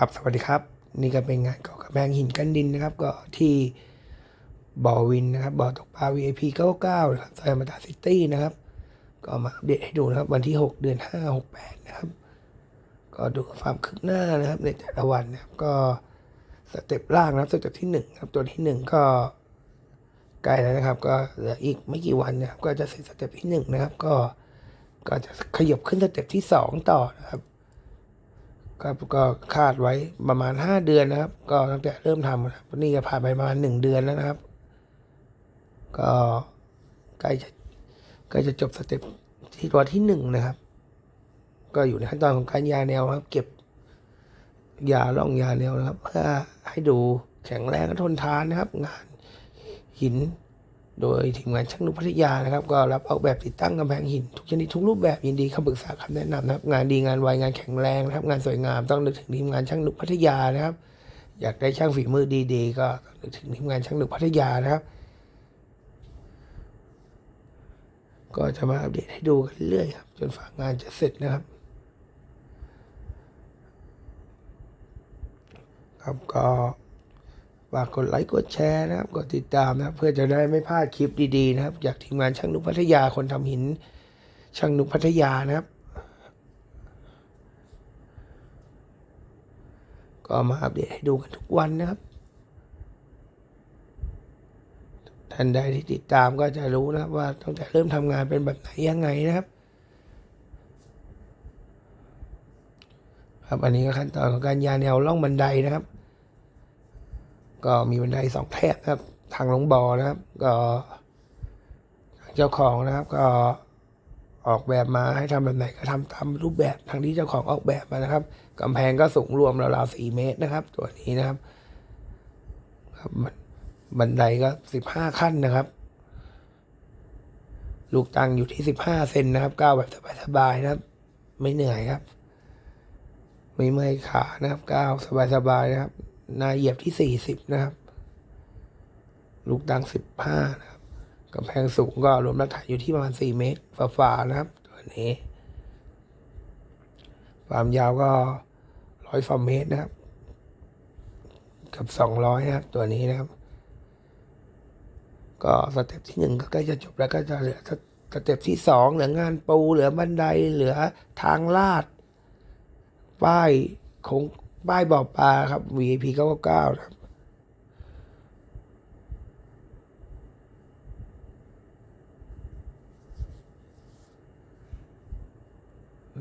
ครับสวัสดีครับ นี่ก็เป็นงานก่อกระแพงหินกันดินนะครับ ก็ที่บ่อวินนะครับบ่อตกปลา VIP 99นะครับซอยมาตาซิตี้นะครับ ก็มาอัปเดตให้ดูนะครับ วันที่ 6 เดือน 5 68 นะครับ ก็ดูความคืบหน้านะครับ ในแต่ละวันนะครับ ก็สเต็ปล่างนะครับสเต็ปที่1ครับตัวที่ 1 ก็ใกล้แล้วนะครับ ก็เหลืออีกไม่กี่วันนะครับ ก็จะเสร็จสเต็ปที่ 1 นะครับ ก็ก็จะขยบขึ้นสเต็ปที่ 2 ต่อนะครับ ก็ก็คาดไว้ประมาณห้าเดือนนะครับ ก็ตั้งแต่เริ่มทำนะนี่ก็ผ่านไปประมาณหนึ่งเดือนแล้วนะครับ ก็ใกล้จะใกล้จะจบสเต็ปที่ตัวที่หนึ่งนะครับ ก็อยู่ในขั้นตอนของการยาแนวครับ เก็บยาล่องยาแนวนะครับ เพื่อให้ดูแข็งแรงและทนทานนะครับ งานหิน โดยทีมงานช่างนุพัทยานะครับ ก็รับออกแบบติดตั้งกำแพงหิน ทุกชนิดทุกรูปแบบยินดีคำปรึกษาคำแนะนำนะครับ งานดีงานไวงานแข็งแรงนะครับ งานสวยงามต้องนึกถึงทีมงานช่างนุพัทยานะครับ อยากได้ช่างฝีมือดีๆ ก็ต้องนึกถึงทีมงานช่างนุพัทยานะครับ ก็จะมาอัปเดตให้ดูกันเรื่อยครับจนฝากงานจะเสร็จนะครับครับก็ากกดไลค์กดแชร์นะครับ กดติดตามนะครับ เพื่อจะได้ไม่พลาดคลิปดีๆนะครับ จากทีมงานช่างนุกพัทยาคนทำหิน ช่างนุกพัทยานะครับ ก็มาอัปเดตให้ดูกันทุกวันนะครับ ท่านใดที่ติดตามก็จะรู้นะครับว่าตั้งแต่เริ่มทำงานเป็นแบบไหนยังไงนะครับครับอันนี้ก็ขั้นตอนของการยาแนวล่องบันไดนะครับ ก็มีบันไดสองแถบนะครับ ทางลงบ่อนะครับ ก็เจ้าของนะครับ ก็ออกแบบมาให้ทำแบบไหนก็ทำตามรูปแบบทางที่เจ้าของออกแบบมานะครับกำแพงก็สูงรวมราวๆสี่เมตรนะครับ ตัวนี้นะครับครับบันไดก็สิบห้าขั้นนะครับ ลูกตังอยู่ที่สิบห้าเซนนะครับก้าวแบบสบายๆนะครับ ไม่เหนื่อยครับ ไม่เมื่อยขานะครับก้าวสบายๆนะครับ นาเหยียบที่สี่สิบนะครับ ลูกดังสิบห้านะครับกำแพงสูงก็รวมรักฐานอยู่ที่ประมาณสี่เมตรฝ่าๆนะครับ ตัวนี้ ความยาวก็ร้อยฟอเมตรนะครับ กับสองร้อยนะครับ ตัวนี้นะครับ ก็สเต็ปที่หนึ่งก็ใกล้จะจบแล้วก็จะเหลือสเต็ปที่สองเหลืองานปูเหลือบันไดเหลือทางลาด ป้ายคง ป้ายบ่อปลาครับ VIP 999ครับ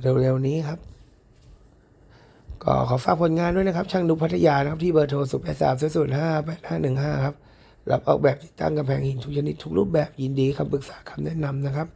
เร็วๆนี้ครับ ก็ขอฝากผลงานด้วยนะครับ ช่างนุพัทยานะครับที่เบอร์โทร0 8 3 0 0 5 8 5 1 5ครับรับออกแบบติดตั้งกำแพงหินทุกชนิดทุกรูปแบบยินดีคำปรึกษาคำแนะนำนะครับ